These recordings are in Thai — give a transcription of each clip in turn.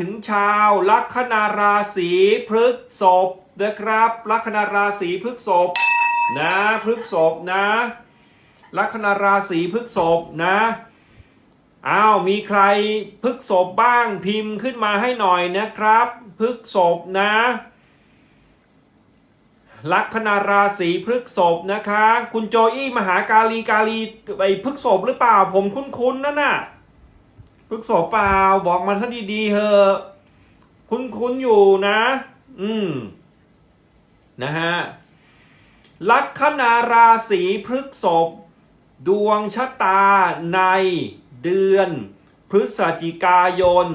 ถึงชาวลัคนาราศีพฤกษภนะครับ ลัคนาราศีพฤกษภนะพฤกษภนะ ลัคนาราศีพฤกษภนะอ้าวมีใครพฤกษภบ้างพิมพ์ขึ้นมาให้หน่อยนะครับพฤกษภนะ ลัคนาราศีพฤกษภนะคะ คุณโจอี้มหากาลีกาลีไอพฤกษภหรือเปล่าผมคุ้นๆนั่นน่ะ พฤกษบเปล่าบอกมาซะดีๆเถอะคุ้นๆอยู่นะ อืม นะฮะ ลัคนาราศีพฤกษภดวงชะตาในเดือน พฤศจิกายน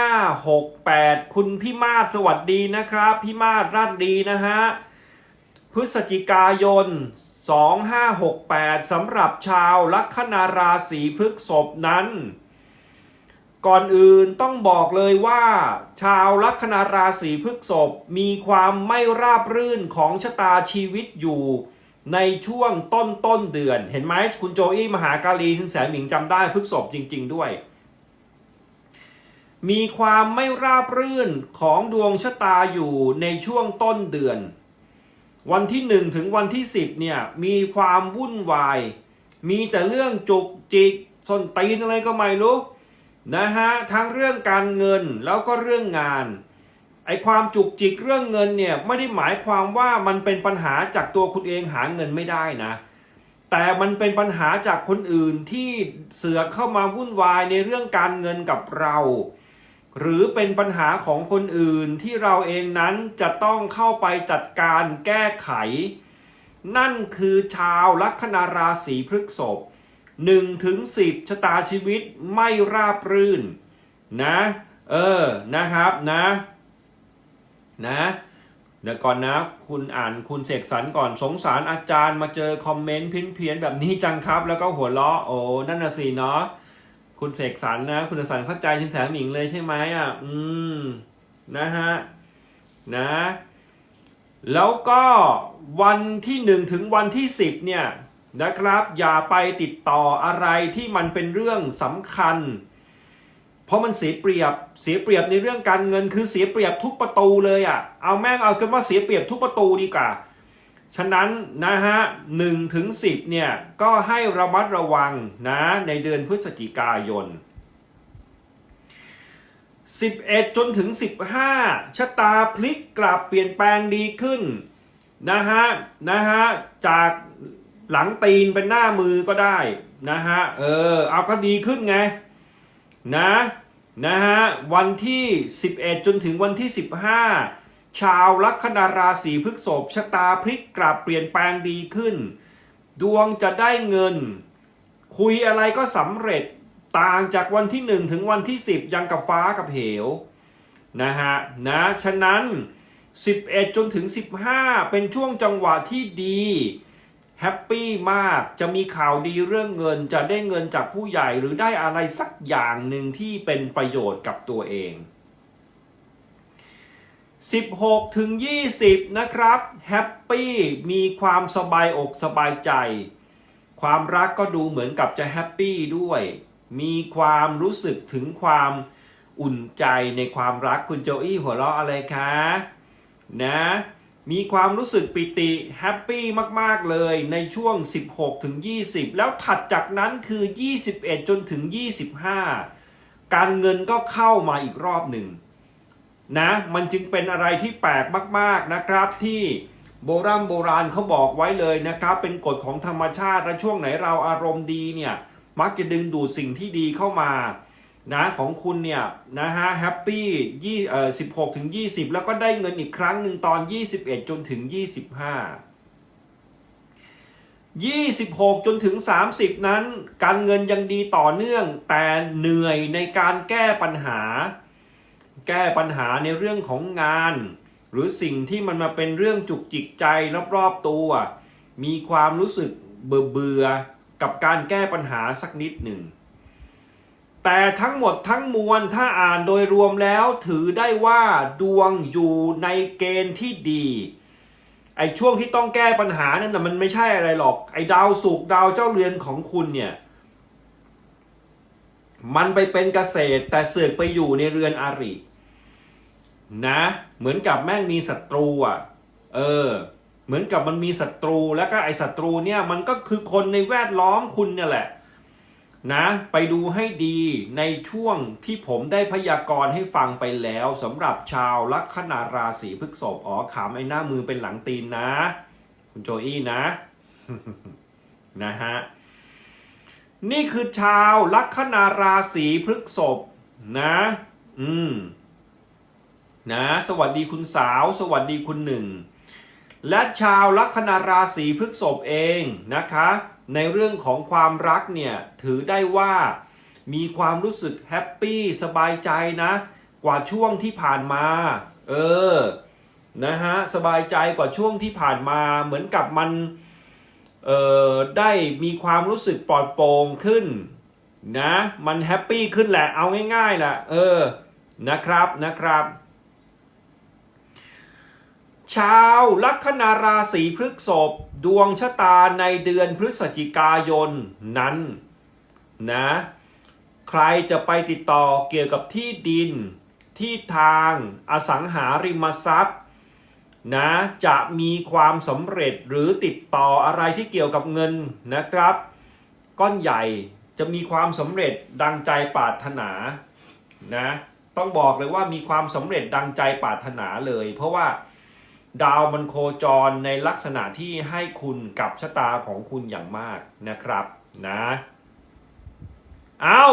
2568 คุณพี่มาศสวัสดีนะครับ พี่มาศราชดีนะฮะ พฤศจิกายน 2568สำหรับชาวลัคนาราศีพฤกษภนั้น ก่อนอื่นต้องบอกเลยว่า ชาวลัคนาราศีพฤกษภมีความไม่ราบรื่นของชะตาชีวิตอยู่ ในช่วงต้นต้นเดือน เห็นไหมคุณโจอี้มหากาลีคุณแสนหมิงจำได้พฤกษภจริง ๆ ด้วย มีความไม่ราบรื่นของดวงชะตาอยู่ในช่วงต้นเดือน วันที่ 1 ถึงวันที่ 10เนี่ยมีความวุ่นวาย มีแต่เรื่องจุกจิกส้นตีนอะไรก็ไม่รู้นะฮะทั้งเรื่องการเงินแล้วก็เรื่องงานไอความจุกจิกเรื่องเงินเนี่ยไม่ได้หมายความว่ามันเป็นปัญหาจากตัวคุณเองหาเงินไม่ได้นะ แต่มันเป็นปัญหาจากคนอื่นที่เสือกเข้ามาวุ่นวายในเรื่องการเงินกับเรา หรือเป็นปัญหาของคนอื่นที่เราเองนั้นจะต้องเข้าไปจัดการแก้ไข นั่นคือชาวลัคนาราศีพฤกษภ1ถึง10 ชะตาชีวิตไม่ราบรื่น นะ เออนะครับนะ นะเดี๋ยวก่อนนะ คุณอ่านคุณเสกสรรก่อนสงสารอาจารย์มาเจอคอมเมนต์เพี้ยนๆแบบนี้จังครับ แล้วก็หัวเราะโอ้นั่นน่ะสิเนาะ คุณเสกสรรนะ คุณเสกสรรเข้าใจชินแสหมิงเลยใช่ไหมอะ อืม นะฮะ นะ แล้วก็วันที่หนึ่งถึงวันที่สิบเนี่ยนะครับ อย่าไปติดต่ออะไรที่มันเป็นเรื่องสำคัญ เพราะมันเสียเปรียบ เสียเปรียบในเรื่องการเงินคือเสียเปรียบทุกประตูเลยอะ่ะ เอาแม่งเอากันว่าเสียเปรียบทุกประตูดีกว่า ฉะนั้นนะฮะหนึ่งถึงสิบเนี่ย ก็ให้ระมัดระวังนะในเดือนพฤศจิกายน 11 จนถึง 15 ชะตาพลิกกลับเปลี่ยนแปลงดีขึ้นนะฮะนะฮะจากหลังตีนเป็นหน้ามือก็ได้นะฮะเออเอาก็ดีขึ้นไงนะนะฮะวันที่ 11 จนถึงวันที่ 15 ชาวลัคนาราศีพฤษภชะตาพลิกกลับเปลี่ยนแปลงดีขึ้น ดวงจะได้เงิน คุยอะไรก็สำเร็จต่างจากวันที่ 1 ถึงวันที่ 10 ยังกับฟ้ากับเหวนะฮะนะฉะนั้น 11 จนถึง 15 เป็นช่วงจังหวะที่ดีแฮปปี้มากจะมีข่าวดีเรื่องเงินจะได้เงินจากผู้ใหญ่หรือได้อะไรสักอย่างหนึ่งที่เป็นประโยชน์กับตัวเอง 16 ถึง 20 นะครับแฮปปี้มีความสบายอกสบายใจ ความรักก็ดูเหมือนกับจะแฮปปี้ด้วย มีความรู้สึกถึงความอุ่นใจในความรักคุณโจอี้หัวเราะอะไรคะนะมีความรู้สึกปิติแฮปปี้มาก ๆ เลยในช่วง 16 ถึง 20 แล้วถัดจากนั้นคือ 21 จนถึง 25 การเงินก็เข้ามาอีกรอบหนึ่ง นะมันจึงเป็นอะไรที่แปลกมากๆนะครับที่โบราณโบราณเขาบอกไว้เลยนะครับ เป็นกฎของธรรมชาติและช่วงไหนเราอารมณ์ดีเนี่ยมักจะดึงดูดสิ่งที่ดีเข้ามานะของคุณเนี่ยนะฮะแฮปปี้ยี่เอ่อสิบหกถึงยี่สิบแล้วก็ได้เงินอีกครั้งหนึ่งตอนยี่สิบเอ็ดจนถึงยี่สิบห้ายี่สิบหกจนถึงสามสิบนั้น การเงินยังดีต่อเนื่องแต่เหนื่อยในการแก้ปัญหา แก้ปัญหาในเรื่องของงาน หรือสิ่งที่มันมาเป็นเรื่องจุกจิกใจรอบๆตัว มีความรู้สึกเบื่อเบื่อกับการแก้ปัญหาสักนิดหนึ่ง แต่ทั้งหมดทั้งมวลถ้าอ่านโดยรวมแล้วถือได้ว่าดวงอยู่ในเกณฑ์ที่ดีไอ้ช่วงที่ต้องแก้ปัญหานั่นนะมันไม่ใช่อะไรหรอก ไอ้ดาวศุกดาวเจ้าเรือนของคุณเนี่ย มันไปเป็นเกษตรแต่เสือกไปอยู่ในเรือนอาริ นะ เหมือนกับแม่งมีศัตรูอะ เออ เหมือนกับมันมีศัตรูแล้วก็ไอศัตรูเนี่ยมันก็คือคนในแวดล้อมคุณเนี่ยแหละ นะ ไปดูให้ดีในช่วงที่ผมได้พยากรณ์ให้ฟังไปแล้วสำหรับชาวลัคนาราศีพฤษภอ๋อขำไอ้หน้ามือเป็นหลังตีนนะ คุณโจอี้นะ นะฮะนี่คือชาวลัคนาราศีพฤษภนะ อืม นะ สวัสดีคุณสาว สวัสดีคุณหนึ่ง และชาวลัคนาราศีพฤษภเองนะคะ ในเรื่องของความรักเนี่ยถือได้ว่ามีความรู้สึกแฮปปี้สบายใจนะ กว่าช่วงที่ผ่านมา เออ นะฮะ สบายใจกว่าช่วงที่ผ่านมา เหมือนกับมัน เอ่อ ได้มีความรู้สึกปลอดโปร่งขึ้น นะ มันแฮปปี้ขึ้นแหละ เอาง่ายๆแหละ เออ นะครับ นะครับ ชาวลัคนาราศีพฤกษภดวงชะตาในเดือนพฤศจิกายนนั้นนะ ใครจะไปติดต่อเกี่ยวกับที่ดิน ที่ทางอสังหาริมทรัพย์นะจะมีความสำเร็จหรือติดต่ออะไรที่เกี่ยวกับเงินนะครับ ก้อนใหญ่จะมีความสำเร็จดังใจปรารถนานะต้องบอกเลยว่ามีความสำเร็จดังใจปรารถนาเลย เพราะว่า ดาวมันโคจรในลักษณะที่ให้คุณกับชะตาของคุณอย่างมากนะครับนะ เอา